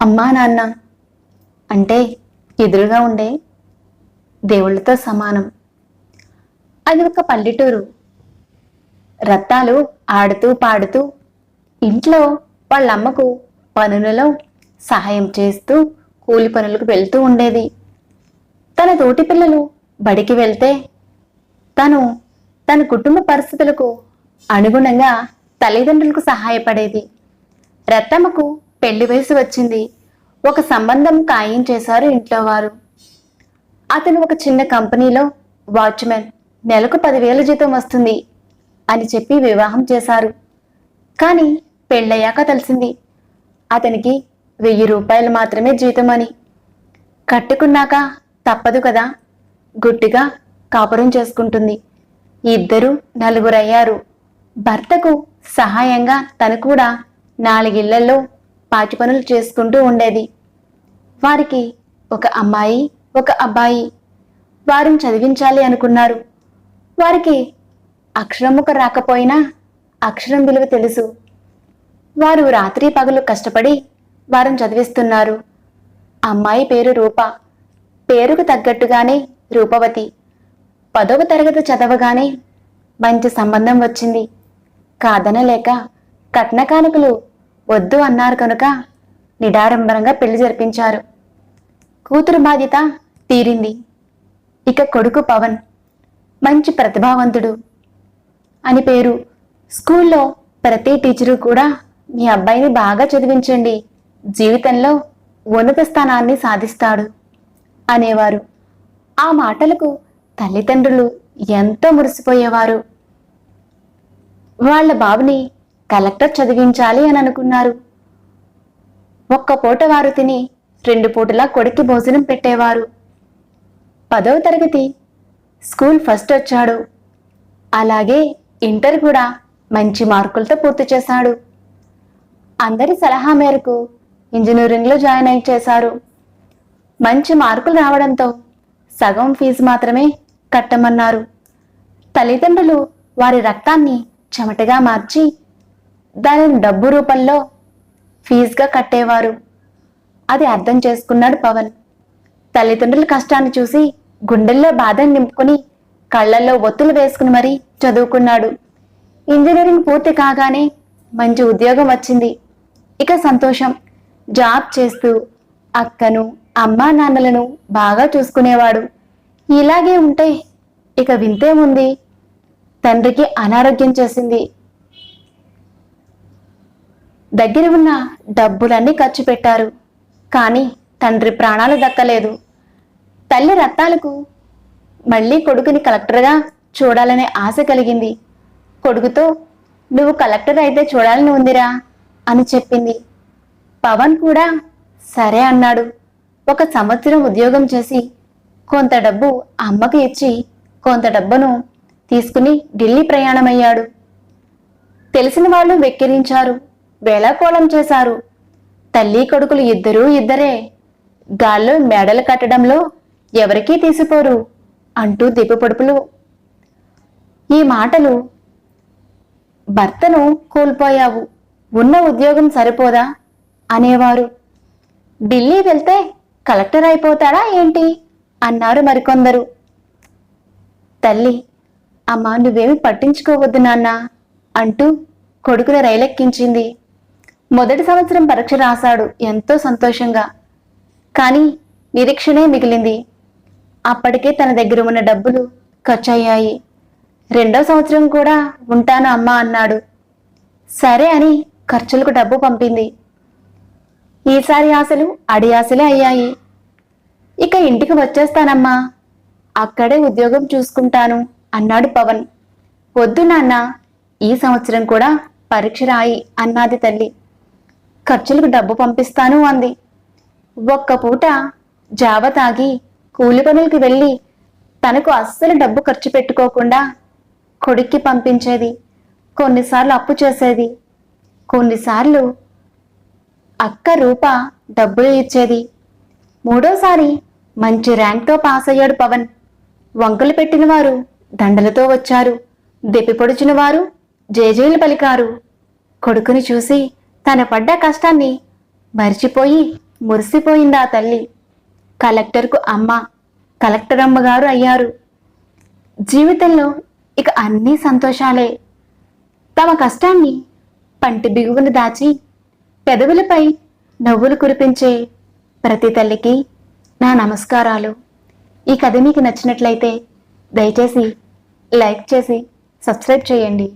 అమ్మా నాన్న అంటే ఎదురుగా ఉండే దేవుళ్ళతో సమానం. అది ఒక పల్లెటూరు. రత్తాలు ఆడుతూ పాడుతూ ఇంట్లో వాళ్ళ అమ్మకు పనులలో సహాయం చేస్తూ కూలి పనులకు వెళ్తూ ఉండేది. తన తోటి పిల్లలు బడికి వెళ్తే తను తన కుటుంబ పరిస్థితులకు అనుగుణంగా తల్లిదండ్రులకు సహాయపడేది. రత్తమ్మకు పెళ్ళి వయసు వచ్చింది. ఒక సంబంధం ఖాయం చేశారు ఇంట్లో వారు. అతను ఒక చిన్న కంపెనీలో వాచ్మెన్ నెలకు పదివేల జీతం వస్తుంది అని చెప్పి వివాహం చేశారు. కానీ పెళ్ళయ్యాక తెలిసింది అతనికి వెయ్యి రూపాయలు మాత్రమే జీతం అని. కట్టుకున్నాక తప్పదు కదా గుట్టిగా కాపురం చేసుకుంటుంది. ఇద్దరు నలుగురయ్యారు. భర్తకు సహాయంగా తను కూడా నాలుగిళ్ళలో పాటి పనులు చేసుకుంటూ ఉండేది. వారికి ఒక అమ్మాయి ఒక అబ్బాయి వారిని చదివించాలి అనుకున్నారు. వారికి అక్షరముక రాకపోయినా అక్షరం విలువ తెలుసు. వారు రాత్రి పగలు కష్టపడి వారిని చదివిస్తున్నారు. అమ్మాయి పేరు రూప. పేరుకు తగ్గట్టుగానే రూపవతి. పదవ తరగతి చదవగానే మంచి సంబంధం వచ్చింది. కాదనలేక కట్న కానుకలు వద్దు అన్నారు కనుక నిడారంభరంగా పెళ్ళి జరిపించారు. కూతురు బాధ్యత తీరింది. ఇక కొడుకు పవన్ మంచి ప్రతిభావంతుడు అని పేరు. స్కూల్లో ప్రతి టీచరు కూడా మీ అబ్బాయిని బాగా చదివించండి. జీవితంలో ఉన్నత స్థానాన్ని సాధిస్తాడు అనేవారు. ఆ మాటలకు తల్లిదండ్రులు ఎంతో మురిసిపోయేవారు. వాళ్ళ బాబుని కలెక్టర్ చదివించాలి అని అనుకున్నారు. ఒక్క పూట వారు తిని రెండు పూటలా కొడుక్కి భోజనం పెట్టేవారు. పదవ తరగతి స్కూల్ ఫస్ట్ వచ్చాడు. అలాగే ఇంటర్ కూడా మంచి మార్కులతో పూర్తి చేశాడు. అందరి సలహా మేరకు ఇంజనీరింగ్లో జాయిన్ అయి చేశారు. మంచి మార్కులు రావడంతో సగం ఫీజు మాత్రమే కట్టమన్నారు. తల్లిదండ్రులు వారి రక్తాన్ని చెమటగా మార్చి దానిని డబ్బు రూపంలో ఫీజుగా కట్టేవారు. అది అర్థం చేసుకున్నాడు పవన్. తల్లిదండ్రుల కష్టాన్ని చూసి గుండెల్లో బాధను నింపుకుని కళ్ళల్లో ఒత్తులు వేసుకుని మరీ చదువుకున్నాడు. ఇంజనీరింగ్ పూర్తి కాగానే మంచి ఉద్యోగం వచ్చింది. ఇక సంతోషం. జాబ్ చేస్తూ అక్కను అమ్మా నాన్నలను బాగా చూసుకునేవాడు. ఇలాగే ఉంటే ఇక వింతేముంది తండ్రికి అనారోగ్యం చేసింది. దగ్గర ఉన్న డబ్బులన్నీ ఖర్చు పెట్టారు. కానీ తండ్రి ప్రాణాలు దక్కలేదు. తల్లి రత్నాలకు మళ్ళీ కొడుకుని కలెక్టర్గా చూడాలనే ఆశ కలిగింది. కొడుకుతో నువ్వు కలెక్టర్ అయితే చూడాలని ఉందిరా అని చెప్పింది. పవన్ కూడా సరే అన్నాడు. ఒక సంవత్సరం ఉద్యోగం చేసి కొంత డబ్బు అమ్మకు ఇచ్చి కొంత డబ్బును తీసుకుని ఢిల్లీ ప్రయాణమయ్యాడు. తెలిసిన వాళ్ళు వెక్కిరించారు. వేళాకోళం చేశారు. తల్లి కొడుకులు ఇద్దరూ ఇద్దరే. గాల్లో మెడలు కట్టడంలో ఎవరికీ తీసిపోరు అంటూ దిప్పుపొడుపులు ఈ మాటలు భర్తను కోల్పోయావు ఉన్న ఉద్యోగం సరిపోదా? అనేవారు. ఢిల్లీ వెళ్తే కలెక్టర్ అయిపోతాడా ఏంటి? అన్నారు మరికొందరు. తల్లి అమ్మా నువ్వేమి పట్టించుకోవద్దు నాన్న అంటూ కొడుకుని రైలెక్కించింది. మొదటి సంవత్సరం పరీక్ష రాశాడు. ఎంతో సంతోషంగా. కానీ నిరీక్షణే మిగిలింది. అప్పటికే తన దగ్గర ఉన్న డబ్బులు ఖర్చయ్యాయి. రెండో సంవత్సరం కూడా ఉంటాను అమ్మా అన్నాడు. సరే అని ఖర్చులకు డబ్బు పంపింది. ఈసారి ఆశలు అడి ఆశలే అయ్యాయి. ఇక ఇంటికి వచ్చేస్తానమ్మా. అక్కడే ఉద్యోగం చూసుకుంటాను అన్నాడు పవన్. వద్దు నాన్న ఈ సంవత్సరం కూడా పరీక్ష రాయి అన్నది తల్లి. ఖర్చులకు డబ్బు పంపిస్తాను అంది. ఒక్క పూట జావ తాగి కూలి పనులకి వెళ్ళి తనకు అస్సలు డబ్బు ఖర్చు పెట్టుకోకుండా కొడుక్కి పంపించేది కొన్నిసార్లు అప్పు చేసేది. కొన్నిసార్లు అక్క రూప డబ్బులు ఇచ్చేది. మూడోసారి మంచి ర్యాంక్తో పాస్ అయ్యాడు పవన్. వంకలు పెట్టిన వారు దండలతో వచ్చారు. దెప్పి పొడిచిన వారు జేజేలు పలికారు. కొడుకుని చూసి తన పడ్డ కష్టాన్ని మరిచిపోయి మురిసిపోయింది ఆ తల్లి? కలెక్టర్కు అమ్మ కలెక్టర్ అమ్మగారు అయ్యారు. జీవితంలో ఇక అన్నీ సంతోషాలే. తమ కష్టాన్ని పంటి బిగువును దాచి పెదవులపై నవ్వులు కురిపించే ప్రతి తల్లికి నా నమస్కారాలు. ఈ కథ మీకు నచ్చినట్లయితే దయచేసి లైక్ చేసి సబ్స్క్రైబ్ చేయండి.